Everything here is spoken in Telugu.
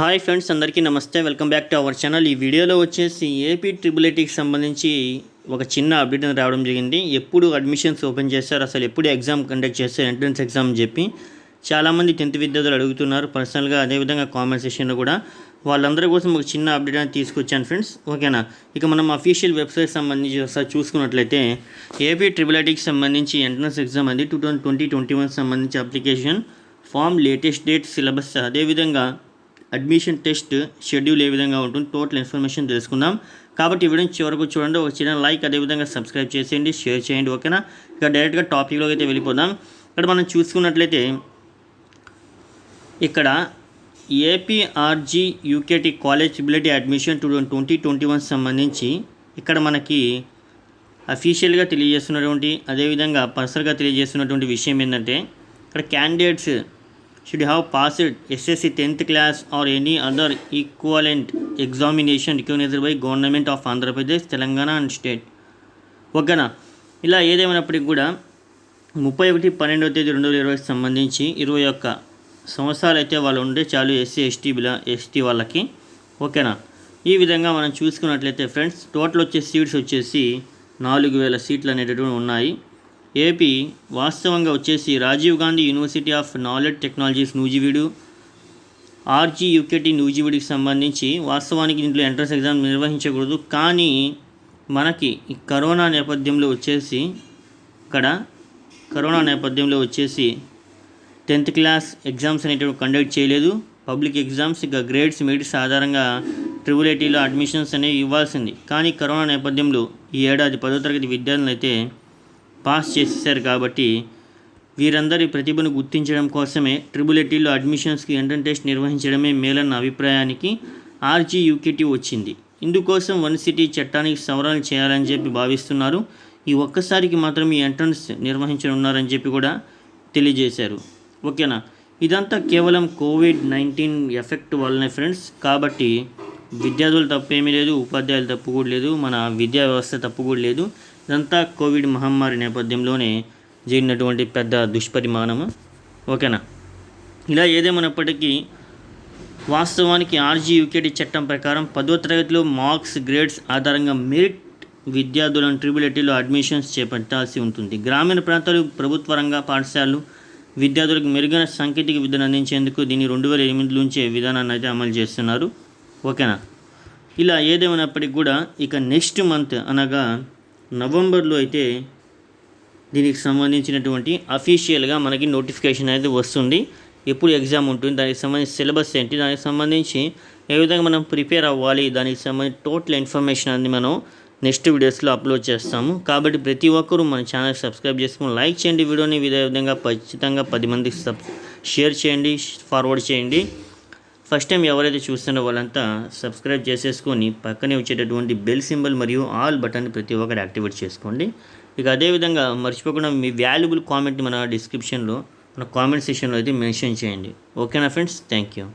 హాయ్ ఫ్రెండ్స్ అందరికీ నమస్తే. Welcome back to our channel. ఈ వీడియోలో వచ్చేసి ఏపీ ట్రిపుల్ ఐటీకి సంబంధించి ఒక చిన్న అప్డేట్ రావడం జరిగింది. ఎప్పుడు అడ్మిషన్స్ ఓపెన్ చేస్తారు అసలు ఎప్పుడు ఎగ్జామ్ కండక్ట్ చేస్తారు ఎంట్రన్స్ ఎగ్జామ్ అని చెప్పి చాలామంది టెన్త్ విద్యార్థులు అడుగుతున్నారు. పర్సనల్గా అదేవిధంగా కామెంట్ సెషన్లో కూడా వాళ్ళందరి కోసం ఒక చిన్న అప్డేట్ అనేది తీసుకొచ్చాను ఫ్రెండ్స్. ఓకేనా? ఇక మనం అఫీషియల్ వెబ్సైట్ సంబంధించి ఒకసారి చూసుకున్నట్లయితే ఏపీ ట్రిపుల్ ఐటీకి సంబంధించి ఎంట్రన్స్ ఎగ్జామ్ అనేది two thousand twenty twenty one సంబంధించి application form latest date syllabus అదేవిధంగా అడ్మిషన్ టెస్ట్ షెడ్యూల్ ఏ విధంగా ఉంటుంది టోటల్ ఇన్ఫర్మేషన్ తెలుసుకుందాం. కాబట్టి ఈ వీడియో చివరకు చూడండి ఒక చిన్న లైక్ అదేవిధంగా సబ్స్క్రైబ్ చేసేయండి షేర్ చేయండి ఓకేనా? ఇక డైరెక్ట్గా టాపిక్లోకి అయితే వెళ్ళిపోదాం. ఇక్కడ మనం చూసుకున్నట్లయితే ఇక్కడ ఏపీఆర్జీ UKT college ఫిబిలిటీ admission two twenty twenty one సంబంధించి ఇక్కడ మనకి అఫీషియల్గా తెలియజేస్తున్నటువంటి అదేవిధంగా పర్సనల్గా తెలియజేస్తున్నటువంటి విషయం ఏంటంటే ఇక్కడ candidates should have passed SSC tenth class or any other equivalent examination by government government of Andhra Pradesh Telangana and state ఓకేనా? ఇలా ఏదేమైనప్పటికీ కూడా ముప్పై ఒకటి పన్నెండవ తేదీ రెండు వేల ఇరవైకి సంబంధించి ఇరవై ఒక్క సంవత్సరాలు అయితే వాళ్ళు ఉండే చాలు ఎస్సీ ఎస్టీ బిలా ఎస్టీ వాళ్ళకి. ఓకేనా? ఈ విధంగా మనం చూసుకున్నట్లయితే ఫ్రెండ్స్ టోటల్ వచ్చే సీట్స్ వచ్చేసి నాలుగు వేల సీట్లు అనేటటువంటి ఉన్నాయి. ఏపీ వాస్తవంగా వచ్చేసి Rajiv Gandhi university of knowledge technologies Nuzvid RG UKT నూజివీడికి సంబంధించి వాస్తవానికి దీంట్లో ఎంట్రన్స్ ఎగ్జామ్ నిర్వహించకూడదు. కానీ మనకి ఈ కరోనా నేపథ్యంలో వచ్చేసి ఇక్కడ కరోనా నేపథ్యంలో వచ్చేసి టెన్త్ క్లాస్ ఎగ్జామ్స్ అనేటివి కండక్ట్ చేయలేదు. పబ్లిక్ ఎగ్జామ్స్ ఇక గ్రేడ్స్ మెరిట్స్ ఆధారంగా ట్రిపుల్ ఐటీలో అడ్మిషన్స్ అనేవి ఇవ్వాల్సింది. కానీ కరోనా నేపథ్యంలో ఈ ఏడాది పదో తరగతి విద్యార్థులైతే అయితే పాస్ చేసేసారు కాబట్టి వీరందరి ప్రతిభను గుర్తించడం కోసమే ట్రిబులెటీలో అడ్మిషన్స్కి ఎంట్రన్ టెస్ట్ నిర్వహించడమే మేలన్న అభిప్రాయానికి ఆర్జీ యూకేటీ వచ్చింది. ఇందుకోసం వన్ సిటీ చట్టానికి సవరణలు చేయాలని చెప్పి భావిస్తున్నారు. ఈ ఒక్కసారికి మాత్రం ఈ ఎంట్రన్స్ నిర్వహించనున్నారని చెప్పి కూడా తెలియజేశారు. ఓకేనా? ఇదంతా కేవలం కోవిడ్ నైన్టీన్ ఎఫెక్ట్ వల్లనే ఫ్రెండ్స్. కాబట్టి విద్యార్థులు తప్పు ఏమీ లేదు ఉపాధ్యాయులు తప్పు కూడా లేదు మన విద్యా వ్యవస్థ తప్పు కూడా లేదు. ఇదంతా కోవిడ్ మహమ్మారి నేపథ్యంలోనే జరిగినటువంటి పెద్ద దుష్పరిమాణము. ఓకేనా? ఇలా ఏదేమైనప్పటికీ వాస్తవానికి ఆర్జీ యూకేటీ చట్టం ప్రకారం పదో తరగతిలో మార్క్స్ గ్రేడ్స్ ఆధారంగా మెరిట్ విద్యార్థులను ట్రిబులిటీలో అడ్మిషన్స్ చేపట్టాల్సి ఉంటుంది. గ్రామీణ ప్రాంతాలు ప్రభుత్వ రంగ పాఠశాలలు విద్యార్థులకు మెరుగైన సాంకేతిక విద్యను అందించేందుకు దీన్ని రెండు వేల ఎనిమిది నుంచే విధానాన్ని అయితే అమలు చేస్తున్నారు. ఓకేనా? ఇలా ఏదేమైనప్పటికీ కూడా ఇక నెక్స్ట్ మంత్ అనగా నవంబర్లో అయితే దీనికి సంబంధించినటువంటి అఫీషియల్గా మనకి నోటిఫికేషన్ అనేది వస్తుంది. ఎప్పుడు ఎగ్జామ్ ఉంటుంది దానికి సంబంధించి సిలబస్ ఏంటి దానికి సంబంధించి ఏ విధంగా మనం ప్రిపేర్ అవ్వాలి దానికి సంబంధించి టోటల్ ఇన్ఫర్మేషన్ అనేది మనం నెక్స్ట్ వీడియోస్లో అప్లోడ్ చేస్తాము. కాబట్టి ప్రతి ఒక్కరూ మన ఛానల్ సబ్స్క్రైబ్ చేసుకుని లైక్ చేయండి. వీడియోని ఇదే విధంగా ఖచ్చితంగా పది మందికి సబ్ షేర్ చేయండి ఫార్వర్డ్ చేయండి. ఫస్ట్ టైం ఎవరైతే చూస్తున్నారో వాళ్ళంతా సబ్స్క్రైబ్ చేసేసుకొని పక్కనే వచ్చేటటువంటి బెల్ సింబల్ మరియు ఆల్ బటన్ ప్రతి ఒక్కరు యాక్టివేట్ చేసుకోండి. ఇక అదేవిధంగా మర్చిపోకుండా మీ వాల్యుబుల్ కామెంట్ మన డిస్క్రిప్షన్లో మన కామెంట్ సెక్షన్లో అయితే మెన్షన్ చేయండి. ఓకేనా ఫ్రెండ్స్? Thank you.